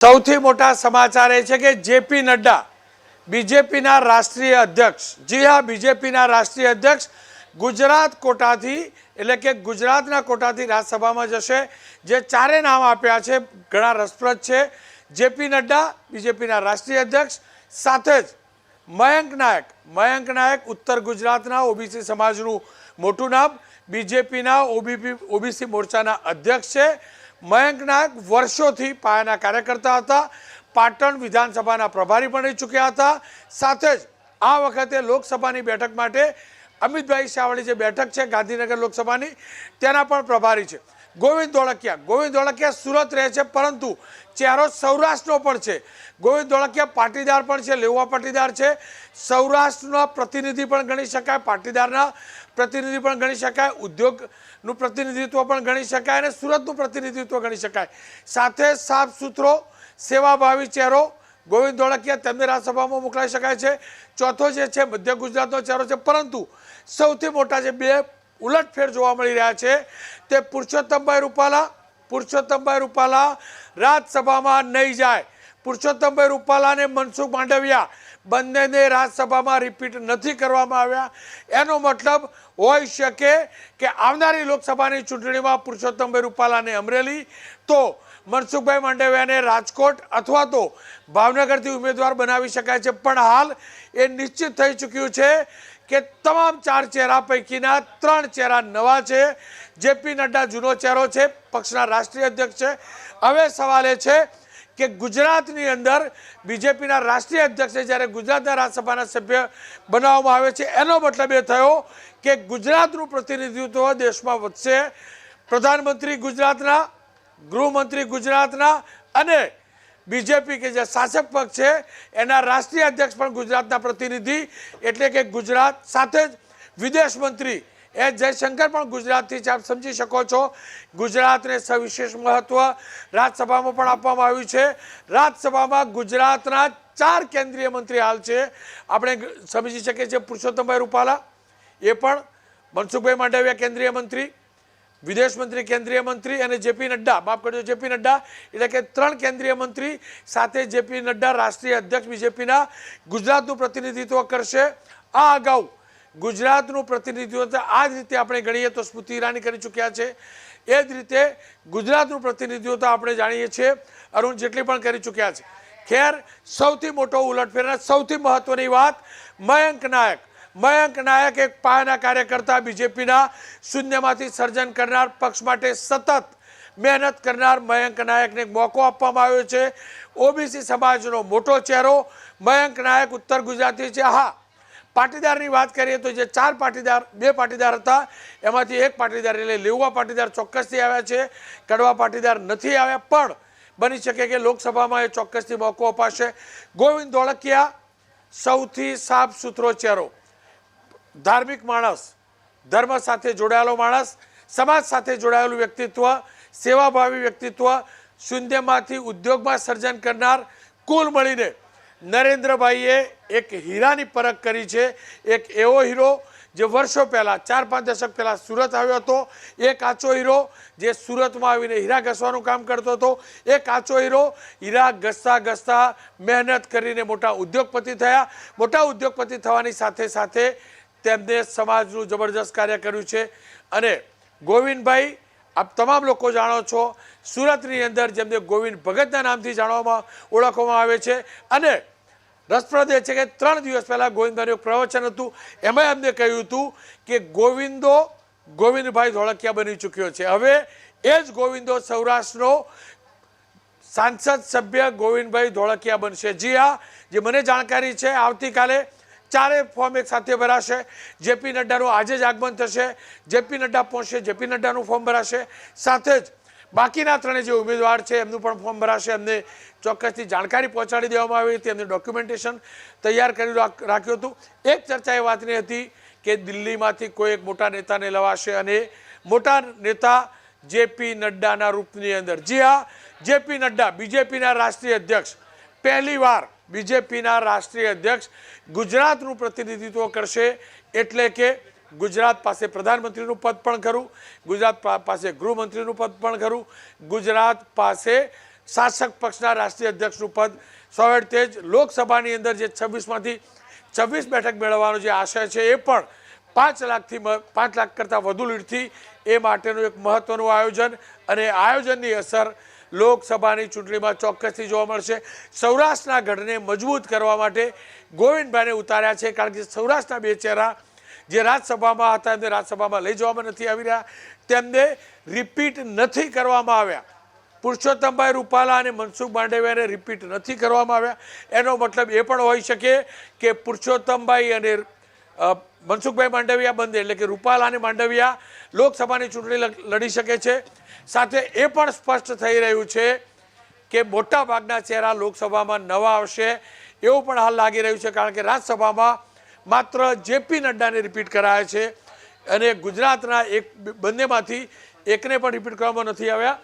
સૌથી મોટા સમાચાર એ છે કે જેપી નડ્ડા, બીજેપીના રાષ્ટ્રીય અધ્યક્ષ, જી હા, બીજેપીના રાષ્ટ્રીય અધ્યક્ષ ગુજરાત કોટાથી, એટલે કે ગુજરાતના કોટાથી રાજ્યસભામાં જશે, જે ચારે નામ આપ્યા છે, ઘણા રસપ્રદ છે. જેપી નડ્ડા, બીજેપીના રાષ્ટ્રીય અધ્યક્ષ, સાથે જ મયંક નાયક. મયંક નાયક ઉત્તર ગુજરાતના ઓબીસી સમાજનું મોટું નામ, બીજેપીના ઓબીપી, ઓબીસી મોરચાના અધ્યક્ષ છે. મયંક નાયક વર્ષોથી પાયાના કાર્યકર્તા હતા. પાટણ વિધાનસભાના પ્રભારી પણ રહી ચૂક્યા હતા. સાથે જ આ વખતે લોકસભાની બેઠક માટે અમિતભાઈ શાવળી જે બેઠક છે, ગાંધીનગર લોકસભાની, તેના પણ પ્રભારી છે. ગોવિંદ ધોળકિયા ગોવિંદ ધોળકિયા સુરત રહે છે, પરંતુ ચહેરો સૌરાષ્ટ્રનો પણ છે. ગોવિંદ ધોળકિયા પાટીદાર પણ છે લેવા પાટીદાર છે. સૌરાષ્ટ્રના પ્રતિનિધિ પણ ગણી શકાય, પાટીદારના પ્રતિનિધિ પણ ગણી શકાય, ઉદ્યોગનું પ્રતિનિધિત્વ પણ ગણી શકાય અને સુરતનું પ્રતિનિધિત્વ ગણી શકાય. સાથે સાફ સુથરો, સેવાભાવી ચહેરો, ગોવિંદ ધોળકિયા તેમને રાજ્યસભામાં મોકલાઈ શકાય છે. ચોથો જે છે, મધ્ય ગુજરાતનો ચહેરો છે. પરંતુ સૌથી મોટા જે બે ઉલટફેર જોવા મળી રહ્યા છે તે પુરુષોત્તમભાઈ રૂપાલા પુરુષોત્તમભાઈ રૂપાલા રાજ્યસભામાં નહીં જાય. પુરુષોત્તમભાઈ રૂપાલા અને મનસુખ માંડવિયા બંનેને રાજ્યસભામાં રિપીટ નથી કરવામાં આવ્યા. એનો મતલબ હોઈ શકે કે આવનારી લોકસભાની ચૂંટણીમાં પુરુષોત્તમભાઈ રૂપાલાને અમરેલી, તો મનસુખભાઈ માંડવિયાને રાજકોટ અથવા તો ભાવનગરથી ઉમેદવાર બનાવી શકાય છે. પણ હાલ એ નિશ્ચિત થઈ ચૂક્યું છે કે તમામ ચાર ચહેરા પૈકીના ત્રણ ચહેરા નવા છે. જેપી નડ્ડા જૂનો ચહેરો છે, પક્ષના રાષ્ટ્રીય અધ્યક્ષ છે. હવે સવાલ એ છે કે ગુજરાતની અંદર બીજેપીના રાષ્ટ્રીય અધ્યક્ષે જ્યારે ગુજરાતના રાજ્યસભાના સભ્ય બનાવવામાં આવે છે, એનો મતલબ એ થયો કે ગુજરાતનું પ્રતિનિધિત્વ દેશમાં વધશે. પ્રધાનમંત્રી ગુજરાતના, ગૃહમંત્રી ગુજરાતના અને બીજેપી કે જે શાસક પક્ષ છે, એના રાષ્ટ્રીય અધ્યક્ષ પણ ગુજરાતના પ્રતિનિધિ. એટલે કે ગુજરાત સાથે જ વિદેશ મંત્રી એ જયશંકર પણ ગુજરાતથી આપ સમજી શકો છો. ગુજરાતને સવિશેષ મહત્વ રાજ્યસભામાં પણ આપવામાં આવ્યું છે. રાજ્યસભામાં ગુજરાતના ચાર કેન્દ્રીય મંત્રી હાલ છે. આપણે સમજી શકીએ છીએ પુરુષોત્તમભાઈ રૂપાલા, એ પણ મનસુખભાઈ માંડવિયા કેન્દ્રીય મંત્રી, વિદેશ મંત્રી કેન્દ્રીય મંત્રી અને જેપી નડ્ડા, માફ કરજો, જેપી નડ્ડા, એટલે કે ત્રણ કેન્દ્રીય મંત્રી સાથે જેપી નડ્ડા રાષ્ટ્રીય અધ્યક્ષ, બીજેપીના ગુજરાતનું પ્રતિનિધિત્વ કરશે. આ અગાઉ ગુજરાતનું પ્રતિનિધિત્વ આ જ રીતે આપણે ગણીએ તો સ્મૃતિ ઈરાની કરી ચૂક્યા છે. એ જ રીતે ગુજરાતનું પ્રતિનિધિત્વ આપણે જાણીએ છીએ. અરુણ જેટલી પણ કરી ચૂક્યા છે. ખેર, સૌથી મોટો ઉલટફેરના સૌથી મહત્વની વાત, મયંક નાયક. મયંક નાયક એક પાયાના કાર્યકર્તા બીજેપીના શૂન્યમાંથી સર્જન કરનાર પક્ષ માટે સતત મહેનત કરનાર મયંક નાયકને મોકો આપવામાં આવ્યો છે. ઓબીસી સમાજનો મોટો ચહેરો મયંક નાયક ઉત્તર ગુજરાતી છે. હા પાટીદારની વાત કરીએ તો જે ચાર પાટીદાર, બે પાટીદાર હતા, એમાંથી એક પાટીદાર એટલે લેવા પાટીદાર ચોક્કસથી આવ્યા છે, કડવા પાટીદાર નથી આવ્યા, પણ બની શકે કે લોકસભામાં એ ચોક્કસથી મોકો અપાશે. ગોવિંદ ધોળકિયા સૌથી સાફ સુથરો ચહેરો. ધાર્મિક માણસ, ધર્મ સાથે જોડાયેલો માણસ, સમાજ સાથે જોડાયેલું વ્યક્તિત્વ, સેવાભાવી વ્યક્તિત્વ, શૂન્યમાંથી ઉદ્યોગમાં સર્જન કરનાર, કુલ મળીને નરેન્દ્રભાઈએ એક હીરાની પરખ કરી છે. એક એવો હીરો જે વર્ષો પહેલાં, ચાર પાંચ દશક પહેલાં સુરત આવ્યો હતો. એ કાચો હીરો જે સુરતમાં આવીને હીરા ઘસવાનું કામ કરતો હતો. એ કાચો હીરો હીરા ઘસતા ઘસતા મહેનત કરીને મોટા ઉદ્યોગપતિ થયા. મોટા ઉદ્યોગપતિ થવાની સાથે સાથે તેમને સમાજનું જબરજસ્ત કાર્ય કર્યું છે. અને ગોવિંદભાઈ, આપ તમામ લોકો જાણો છો, સુરતની અંદર જેમને ગોવિંદ ભગતના નામથી જાણવામાં ઓળખવામાં આવે છે. અને રસપ્રદ એ છે કે ત્રણ દિવસ પહેલાં ગોવિંદભાઈનું એક પ્રવચન હતું. એમાં એમને કહ્યું હતું કે ગોવિંદો ગોવિંદભાઈ ધોળકિયા બની ચૂક્યો છે. હવે એ જ ગોવિંદો સૌરાષ્ટ્રનો સાંસદ સભ્ય ગોવિંદભાઈ ધોળકિયા બનશે. જી હા, જે મને જાણકારી છે, આવતીકાલે ચારે ફોર્મ એક સાથે ભરાશે. જેપી નડ્ડાનું આજે જ આગમન થશે. જેપી નડ્ડા પહોંચશે, જેપી નડ્ડાનું ફોર્મ ભરાશે. સાથે જ બાકીના ત્રણે જે ઉમેદવાર છે, એમનું પણ ફોર્મ ભરાશે. એમને ચોક્કસથી જાણકારી પહોંચાડી દેવામાં આવી હતી. એમને ડોક્યુમેન્ટેશન તૈયાર કરી રાખ- રાખ્યું હતું. એક ચર્ચા એ વાતની હતી કે દિલ્હીમાંથી કોઈ એક મોટા નેતાને લવાશે અને મોટા નેતા જેપી નડ્ડાના રૂપની અંદર. જી હા જેપી નડ્ડા બીજેપીના રાષ્ટ્રીય અધ્યક્ષ પહેલીવાર બીજેપીના રાષ્ટ્રીય અધ્યક્ષ ગુજરાતનું પ્રતિનિધિત્વ કરશે એટલે કે ગુજરાત પાસે પ્રધાનમંત્રીનું પદ પણ ખરું, ગુજરાત પાસે ગૃહમંત્રીનું પદ પણ ખરું, ગુજરાત પાસે શાસક પક્ષના રાષ્ટ્રીય અધ્યક્ષનું પદ. સવેડતે જ લોકસભાની અંદર જે છવ્વીસમાંથી છવ્વીસ બેઠક મેળવવાનો જે આશય છે એ પણ પાંચ લાખથી પાંચ લાખ કરતાં વધુ લીડથી એ માટેનું એક મહત્વનું આયોજન અને આયોજનની અસર લોકસભાની ચૂંટણીમાં ચોક્કસથી જોવા મળશે. સૌરાષ્ટ્રના ગઢને મજબૂત કરવા માટે ગોવિંદભાઈને ઉતાર્યા છે, કારણ કે સૌરાષ્ટ્રના બે ચહેરા જે રાજ્યસભામાં હતા, એમને રાજ્યસભામાં લઈ જવામાં નથી આવી રહ્યા. તેમને રિપીટ નથી કરવામાં આવ્યા. પુરુષોત્તમભાઈ રૂપાલા અને મનસુખ માંડવિયાને રિપીટ નથી કરવામાં આવ્યા. એનો મતલબ એ પણ હોઈ શકે કે પુરુષોત્તમભાઈ અને મનસુખભાઈ માંડવિયા બંને, એટલે કે રૂપાલા અને માંડવિયા લોકસભાની ચૂંટણી લડ- શકે છે. સાથે એ પણ સ્પષ્ટ થઈ રહ્યું છે કે મોટા ભાગના ચહેરા લોકસભામાં નવા આવશે. એવું પણ હાલ લાગી રહ્યું છે, કારણ કે રાજ્યસભામાં માત્ર જેપી નડ્ડાને રિપીટ કરાયા છે. અને ગુજરાતના એક બંનેમાંથી એકને પણ રિપીટ કરવામાં નથી આવ્યા.